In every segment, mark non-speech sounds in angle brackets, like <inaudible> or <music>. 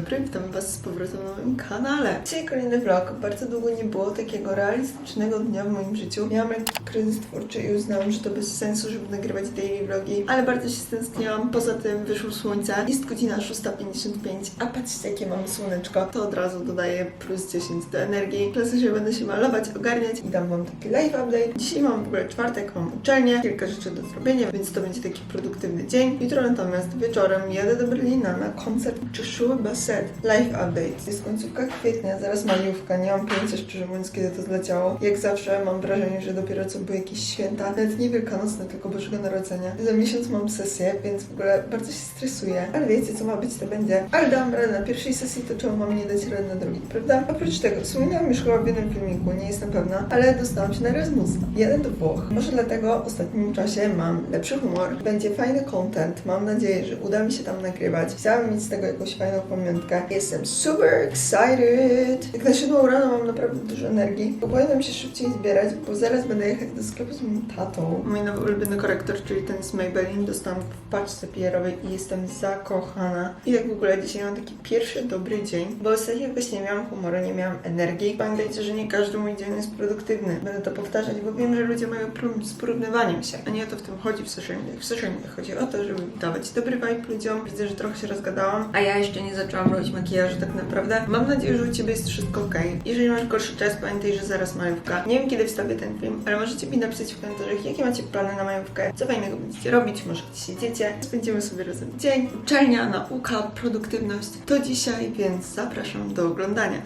Dobry, witam Was z powrotem na moim kanale. Dzisiaj kolejny vlog. Bardzo długo nie było takiego realistycznego dnia w moim życiu. Miałam lekki kryzys twórczy i uznałam, że to bez sensu, żeby nagrywać daily vlogi, ale bardzo się stęskniłam. Poza tym wyszło słońce, jest godzina 6.55, a patrzcie jakie mamy słoneczko. To od razu dodaje plus 10 do energii. Klasycznie będę się malować, ogarniać i dam Wam taki live update. Dzisiaj mam w ogóle czwartek, mam uczelnię, kilka rzeczy do zrobienia, więc to będzie taki produktywny dzień. Jutro natomiast wieczorem jadę do Berlina na koncert Joshua Bassett. Live update. Jest końcówka kwietnia, zaraz majówka. Nie mam pojęcia szczerze mówiąc kiedy to zleciało. Jak zawsze mam wrażenie, że dopiero co były jakieś święta, nawet nie wielkanocne, tylko Bożego Narodzenia. Za miesiąc mam sesję, więc w ogóle bardzo się stresuję. Ale wiecie co ma być, to będzie. Ale dałam radę na pierwszej sesji, to czemu mam nie dać rady na drugiej, prawda? Oprócz tego, wspominałam już chyba w jednym filmiku, nie jestem pewna, ale dostałam się na Erasmusa. Jeden do Włoch. Może dlatego w ostatnim czasie mam lepszy humor. Będzie fajny content. Mam nadzieję, że uda mi się tam nagrywać. Chciałabym mieć z tego jakąś fajną pamiątkę. Jestem super excited. Jak na siódmą rano mam naprawdę dużo energii. Bo powinnam się szybciej zbierać, bo zaraz będę jechać do sklepu z moim tatą. Mój nowy ulubiony korektor, czyli ten z Maybelline, dostałam w paczce PR-owej i jestem zakochana. I tak w ogóle dzisiaj mam taki pierwszy dobry dzień, bo ostatnio jakoś nie miałam humoru, nie miałam energii. Pamiętajcie, że nie każdy mój dzień jest produktywny. Będę to powtarzać, bo wiem, że ludzie mają problem z porównywaniem się. A nie o to w tym chodzi w social. W social chodzi o to, żeby dawać dobry vibe ludziom. Widzę, że trochę się rozgadałam. A ja jeszcze nie zaczęłam robić makijażu tak naprawdę. Mam nadzieję, że u Ciebie jest wszystko ok. Jeżeli masz gorszy czas, pamiętaj, że zaraz majówka. Nie wiem, kiedy wstawię ten film, ale możecie mi napisać w komentarzach, jakie macie plany na majówkę, co fajnego będziecie robić, może gdzieś siedziecie. Spędzimy sobie razem dzień. Uczelnia, nauka, produktywność to dzisiaj, więc zapraszam do oglądania.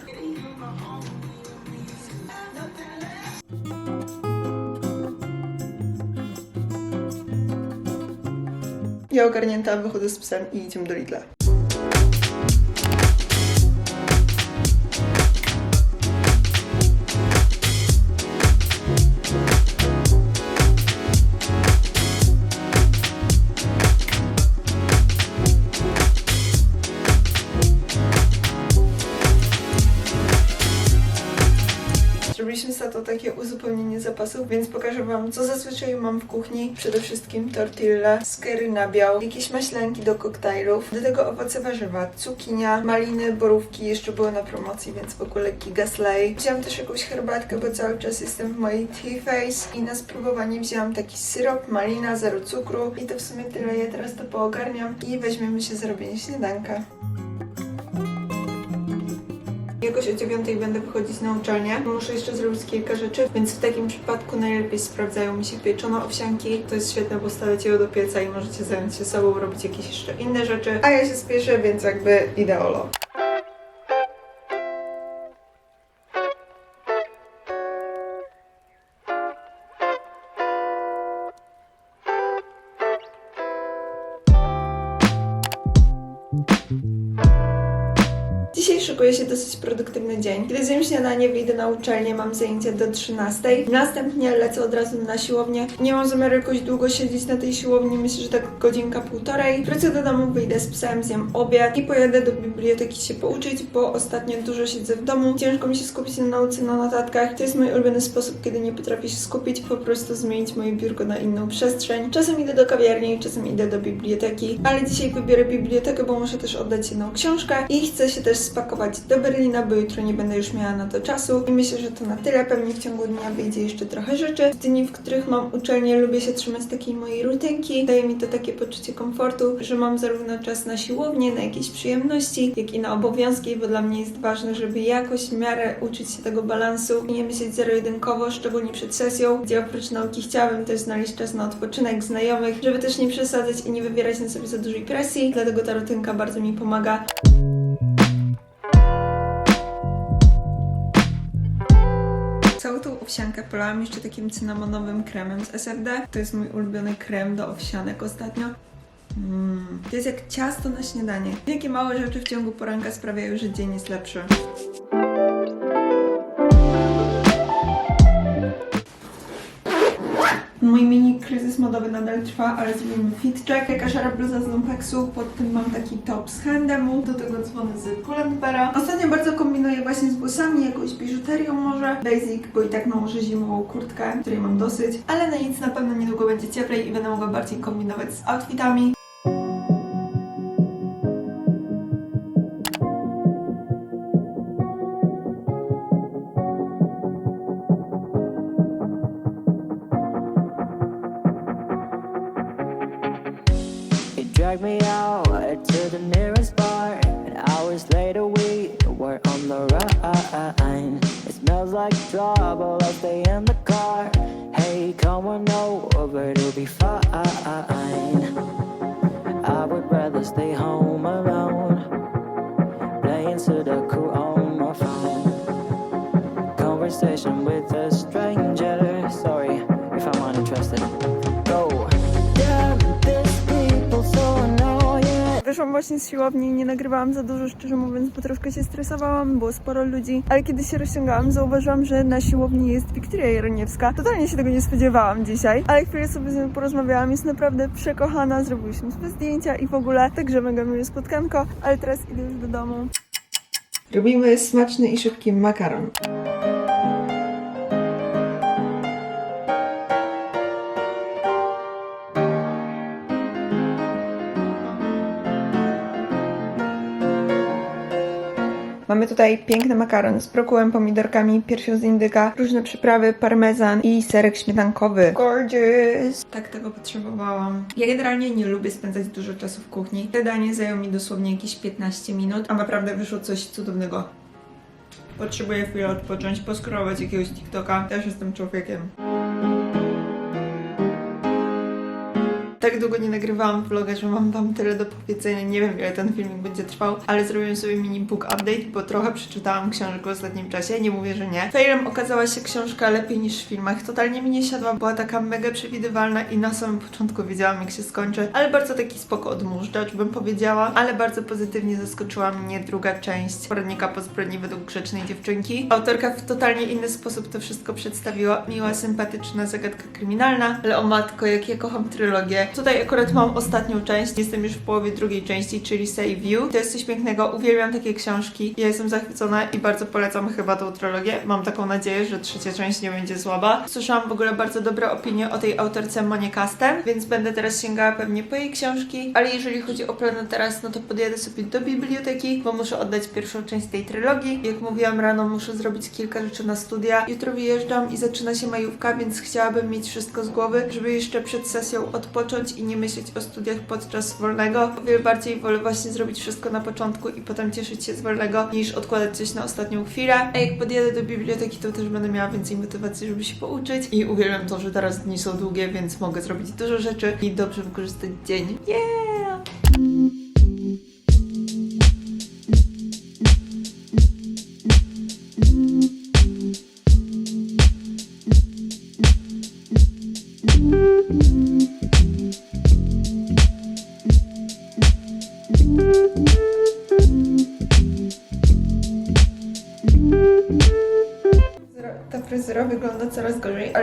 Ja ogarnięta, wychodzę z psem i idziemy do Lidla. Takie uzupełnienie zapasów, więc pokażę Wam, co zazwyczaj mam w kuchni. Przede wszystkim tortilla, skery nabiał, jakieś maślanki do koktajlów, do tego owoce warzywa, cukinia, maliny, borówki jeszcze były na promocji, więc w ogóle giga slay. Wziąłam też jakąś herbatkę, bo cały czas jestem w mojej tea face i na spróbowanie wzięłam taki syrop, malina, zero cukru i to w sumie tyle. Ja teraz to poogarniam i weźmiemy się za robienie śniadanka. O dziewiątej będę wychodzić na uczelnię. Muszę jeszcze zrobić kilka rzeczy, więc w takim przypadku najlepiej sprawdzają mi się pieczone owsianki. To jest świetne, bo stawiacie je do pieca i możecie zająć się sobą, robić jakieś jeszcze inne rzeczy. A ja się spieszę, więc jakby ideolo. Szykuje się dosyć produktywny dzień. Kiedy zjem śniadanie, wyjdę na uczelnię, mam zajęcie do 13. Następnie lecę od razu na siłownię. Nie mam zamiaru jakoś długo siedzieć na tej siłowni, myślę, że tak godzinka, półtorej. Wrócę do domu, wyjdę z psem, zjem obiad i pojadę do biblioteki się pouczyć, bo ostatnio dużo siedzę w domu. Ciężko mi się skupić na nauce, na notatkach. To jest mój ulubiony sposób, kiedy nie potrafię się skupić, po prostu zmienić moje biurko na inną przestrzeń. Czasem idę do kawiarni, czasem idę do biblioteki, ale dzisiaj wybiorę bibliotekę, bo muszę też oddać jedną książkę i chcę się też spakować do Berlina, bo jutro nie będę już miała na to czasu i myślę, że to na tyle. Pewnie w ciągu dnia wyjdzie jeszcze trochę rzeczy. W dni, w których mam uczelnię, lubię się trzymać takiej mojej rutynki. Daje mi to takie poczucie komfortu, że mam zarówno czas na siłownię, na jakieś przyjemności, jak i na obowiązki, bo dla mnie jest ważne, żeby jakoś w miarę uczyć się tego balansu i nie myśleć zero-jedynkowo, szczególnie przed sesją, gdzie oprócz nauki chciałabym też znaleźć czas na odpoczynek znajomych, żeby też nie przesadzać i nie wywierać na sobie za dużej presji. Dlatego ta rutynka bardzo mi pomaga. Owsiankę polałam jeszcze takim cynamonowym kremem z SFD. To jest mój ulubiony krem do owsianek ostatnio. Mm. To jest jak ciasto na śniadanie. Jakie małe rzeczy w ciągu poranka sprawiają, że dzień jest lepszy. Mój mini kryzys modowy nadal trwa, ale zrobimy fit check. Taka szara bluza z lumpeksu, pod tym mam taki top z Handemu, do tego dzwony z Pull&Beara. Ostatnio bardzo kombinuję właśnie z włosami, jakąś biżuterią może. Basic, bo i tak nałożę zimową kurtkę, której mam dosyć. Ale na nic na pewno niedługo będzie cieplej i będę mogła bardziej kombinować z outfitami. Me out to the nearest bar. And hours later, we were on the run. It smells like trouble. I'll stay in the car. Hey, come on over, it'll be fine. I would rather stay home alone, Wyszłam właśnie z siłowni i nie nagrywałam za dużo, szczerze mówiąc, bo troszkę się stresowałam, było sporo ludzi, ale kiedy się rozciągałam, zauważyłam, że na siłowni jest Wiktoria Jaroniewska. Totalnie się tego nie spodziewałam dzisiaj, ale chwilę sobie z nią porozmawiałam, jest naprawdę przekochana, zrobiliśmy sobie zdjęcia i w ogóle, także mega miłe spotkanko, ale teraz idę już do domu. Robimy smaczny i szybki makaron. Mamy tutaj piękny makaron z brokułem, pomidorkami, piersią z indyka, różne przyprawy, parmezan i serek śmietankowy. Gorgeous! Tak tego potrzebowałam. Ja generalnie nie lubię spędzać dużo czasu w kuchni. Te danie zajęło mi dosłownie jakieś 15 minut, a naprawdę wyszło coś cudownego. Potrzebuję chwilę odpocząć, poskrolować jakiegoś TikToka. Też jestem człowiekiem. Tak długo nie nagrywałam vloga, że mam wam tyle do powiedzenia. Nie wiem, ile ten filmik będzie trwał, ale zrobiłem sobie mini book update, bo trochę przeczytałam książek w ostatnim czasie. Nie mówię, że nie. Failem okazała się książka lepiej niż w filmach. Totalnie mi nie siadła, była taka mega przewidywalna i na samym początku wiedziałam, jak się skończy, ale bardzo taki spoko odmóżdżacz, bym powiedziała. Ale bardzo pozytywnie zaskoczyła mnie druga część poradnika po zbrodni według grzecznej dziewczynki. Autorka w totalnie inny sposób to wszystko przedstawiła. Miła, sympatyczna zagadka kryminalna, ale o matko, jak ja kocham trylogię. Tutaj akurat mam ostatnią część, jestem już w połowie drugiej części, czyli Save You. To jest coś pięknego, uwielbiam takie książki. Ja jestem zachwycona i bardzo polecam chyba tą trylogię. Mam taką nadzieję, że trzecia część nie będzie słaba. Słyszałam w ogóle bardzo dobre opinie o tej autorce Monie Kasten, więc będę teraz sięgała pewnie po jej książki. Ale jeżeli chodzi o plany teraz, no to podjadę sobie do biblioteki, bo muszę oddać pierwszą część tej trylogii. Jak mówiłam rano, muszę zrobić kilka rzeczy na studia. Jutro wyjeżdżam i zaczyna się majówka, więc chciałabym mieć wszystko z głowy, żeby jeszcze przed sesją odpocząć i nie myśleć o studiach podczas wolnego. O wiele bardziej wolę właśnie zrobić wszystko na początku i potem cieszyć się z wolnego, niż odkładać coś na ostatnią chwilę. A jak podjadę do biblioteki, to też będę miała więcej motywacji, żeby się pouczyć. I uwielbiam to, że teraz dni są długie, więc mogę zrobić dużo rzeczy i dobrze wykorzystać dzień. Yeah! Ta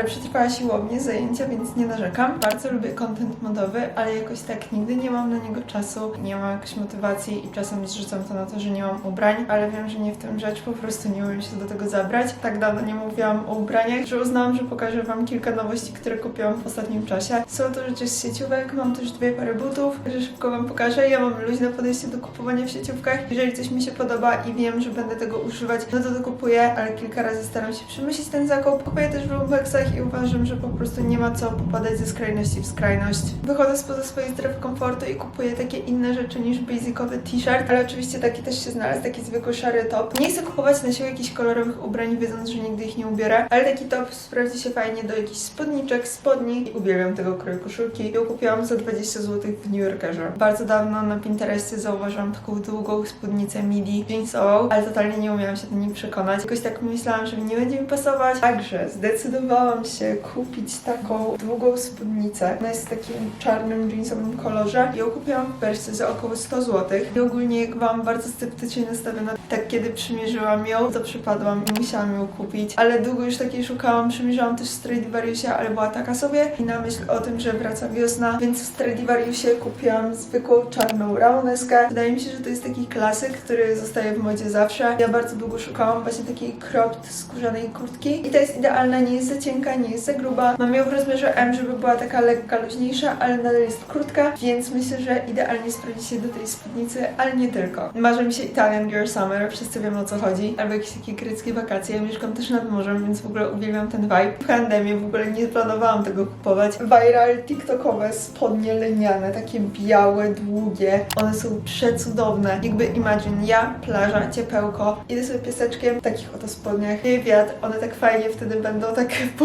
ale przetrwała siłownię, zajęcia, więc nie narzekam. Bardzo lubię content modowy, ale jakoś tak nigdy nie mam na niego czasu, nie mam jakiejś motywacji i czasem zrzucam to na to, że nie mam ubrań, ale wiem, że nie w tym rzecz, po prostu nie umiem się do tego zabrać. Tak dawno nie mówiłam o ubraniach, że uznałam, że pokażę Wam kilka nowości, które kupiłam w ostatnim czasie. Są to rzeczy z sieciówek, mam też dwie pary butów, że szybko Wam pokażę. Ja mam luźne podejście do kupowania w sieciówkach. Jeżeli coś mi się podoba i wiem, że będę tego używać, no to to kupuję, ale kilka razy staram się przemyśleć ten zakup. Kupuję też w Lumbeksach i uważam, że po prostu nie ma co popadać ze skrajności w skrajność. Wychodzę spoza swojej strefy komfortu i kupuję takie inne rzeczy niż basicowy t-shirt, ale oczywiście taki też się znalazł, taki zwykły szary top. Nie chcę kupować na siłę jakichś kolorowych ubrań, wiedząc, że nigdy ich nie ubiorę, ale taki top sprawdzi się fajnie do jakichś spódniczek, spodni i uwielbiam tego kroju koszulki. Ją kupiłam za 20 zł w New Yorkerze. Bardzo dawno na Pinterestie zauważyłam taką długą spódnicę midi jeansową, ale totalnie nie umiałam się do niej przekonać. Jakoś tak myślałam, że nie będzie mi pasować, także zdecydowałam się kupić taką długą spódnicę. Ona jest w takim czarnym jeansowym kolorze. Ją kupiłam w Bershce za około 100 zł. I ogólnie jak byłam bardzo sceptycznie nastawiona, tak kiedy przymierzyłam ją, to przypadłam i musiałam ją kupić. Ale długo już takiej szukałam. Przymierzałam też w Stradivariusie, ale była taka sobie. I na myśl o tym, że wraca wiosna, więc w Stradivariusie kupiłam zwykłą czarną rauneskę. Wydaje mi się, że to jest taki klasyk, który zostaje w modzie zawsze. Ja bardzo długo szukałam właśnie takiej cropped skórzanej kurtki i Sufita jest idealna, nie jest za cienka, nie jest za gruba. Mam ją w rozmiarze M, żeby była taka lekka, luźniejsza, ale nadal jest krótka, więc myślę, że idealnie sprawdzi się do tej spódnicy, ale nie tylko. Marzy mi się Italian Girl Summer, wszyscy wiemy o co chodzi, albo jakieś takie greckie wakacje. Ja mieszkam też nad morzem, więc w ogóle uwielbiam ten vibe. W pandemii w ogóle nie planowałam tego kupować. Viral TikTokowe spodnie leniane, takie białe, długie. One są przecudowne. Jakby imagine, ja, plaża, ciepełko, idę sobie pieseczkiem w takich oto spodniach. Wieje wiatr, one tak fajnie wtedy będą tak <laughs>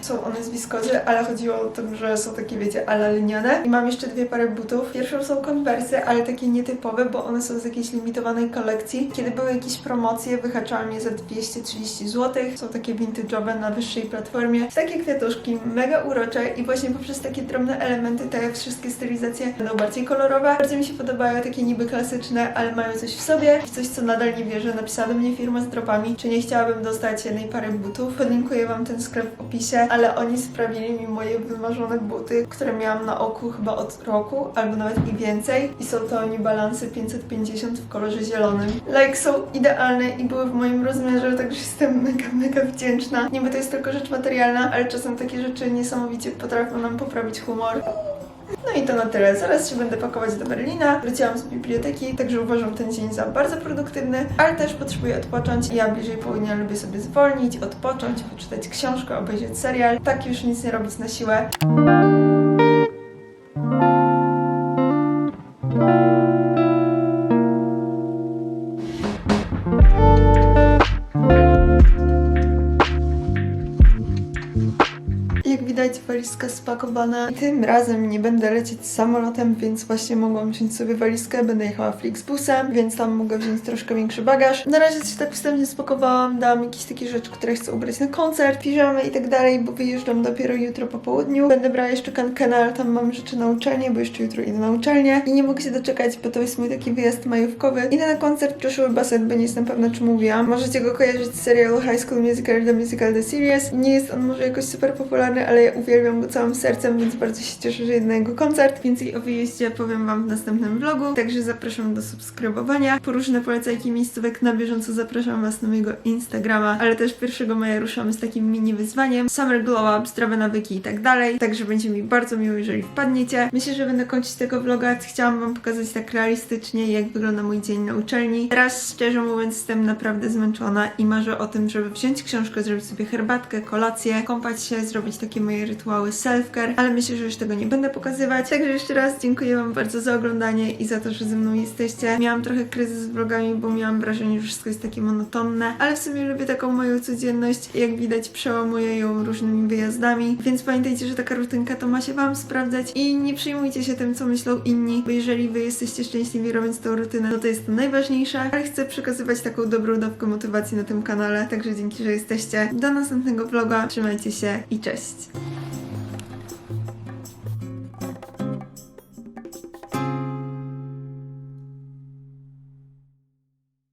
Są one z wiskozy, ale chodziło o to, że są takie, wiecie, ala liniane. I mam jeszcze dwie pary butów. Pierwszą są konwersy, ale takie nietypowe, bo one są z jakiejś limitowanej kolekcji. Kiedy były jakieś promocje, wyhaczałam je za 230 zł. Są takie vintage'owe na wyższej platformie. Takie kwiatuszki, mega urocze i właśnie poprzez takie drobne elementy te wszystkie stylizacje będą bardziej kolorowe. Bardzo mi się podobają takie niby klasyczne, ale mają coś w sobie. Coś, co nadal nie wierzę. Napisała do mnie firma z dropami, czy nie chciałabym dostać jednej pary butów. Podlinkuję Wam ten sklep opisie, ale oni sprawili mi moje wymarzone buty, które miałam na oku chyba od roku, albo nawet i więcej. I są to New Balance 550 w kolorze zielonym. Like są idealne i były w moim rozmiarze, także jestem mega, mega wdzięczna. Niby to jest tylko rzecz materialna, ale czasem takie rzeczy niesamowicie potrafią nam poprawić humor. No i to na tyle. Zaraz się będę pakować do Berlina. Wróciłam z biblioteki, także uważam ten dzień za bardzo produktywny, ale też potrzebuję odpocząć. Ja bliżej południa lubię sobie zwolnić, odpocząć, poczytać książkę, obejrzeć serial. Tak już nic nie robić na siłę. Walizka spakowana. Tym razem nie będę lecieć samolotem, więc właśnie mogłam wziąć sobie walizkę. Będę jechała Flixbusem, więc tam mogę wziąć troszkę większy bagaż. Na razie się tak wstępnie spakowałam, dałam jakieś takie rzeczy, które chcę ubrać na koncert, piżamy i tak dalej, bo wyjeżdżam dopiero jutro po południu. Będę brała jeszcze kankena, ale tam mam rzeczy na uczelnię, bo jeszcze jutro idę na uczelnię. I nie mogę się doczekać, bo to jest mój taki wyjazd majówkowy. Idę na koncert Joshua Bassett, bo nie jestem pewna, czy mówiłam. Możecie go kojarzyć z serialu High School Musical, The Musical, The Series. Nie jest on może jakoś super popularny, ale ja uwielbiam go całym sercem, więc bardzo się cieszę, że jedę na jego koncert. Więcej o wyjeździe powiem Wam w następnym vlogu, także zapraszam do subskrybowania. Po różne polecajki miejscówek na bieżąco zapraszam Was na mojego Instagrama, ale też 1 maja ruszamy z takim mini wyzwaniem Summer Glow Up, zdrowe nawyki i tak dalej, także będzie mi bardzo miło, jeżeli wpadniecie. Myślę, że będę kończyć tego vloga. Chciałam Wam pokazać tak realistycznie, jak wygląda mój dzień na uczelni. Teraz, szczerze mówiąc, jestem naprawdę zmęczona i marzę o tym, żeby wziąć książkę, zrobić sobie herbatkę, kolację, kąpać się, zrobić takie moje rytuały self-care, ale myślę, że już tego nie będę pokazywać. Także jeszcze raz dziękuję Wam bardzo za oglądanie i za to, że ze mną jesteście. Miałam trochę kryzys z vlogami, bo miałam wrażenie, że wszystko jest takie monotonne, ale w sumie lubię taką moją codzienność. Jak widać, przełamuję ją różnymi wyjazdami, więc pamiętajcie, że taka rutynka to ma się Wam sprawdzać i nie przejmujcie się tym, co myślą inni, bo jeżeli Wy jesteście szczęśliwi robiąc tą rutynę, no to jest to najważniejsze, ale chcę przekazywać taką dobrą dawkę motywacji na tym kanale, także dzięki, że jesteście. Do następnego vloga, trzymajcie się i cześć!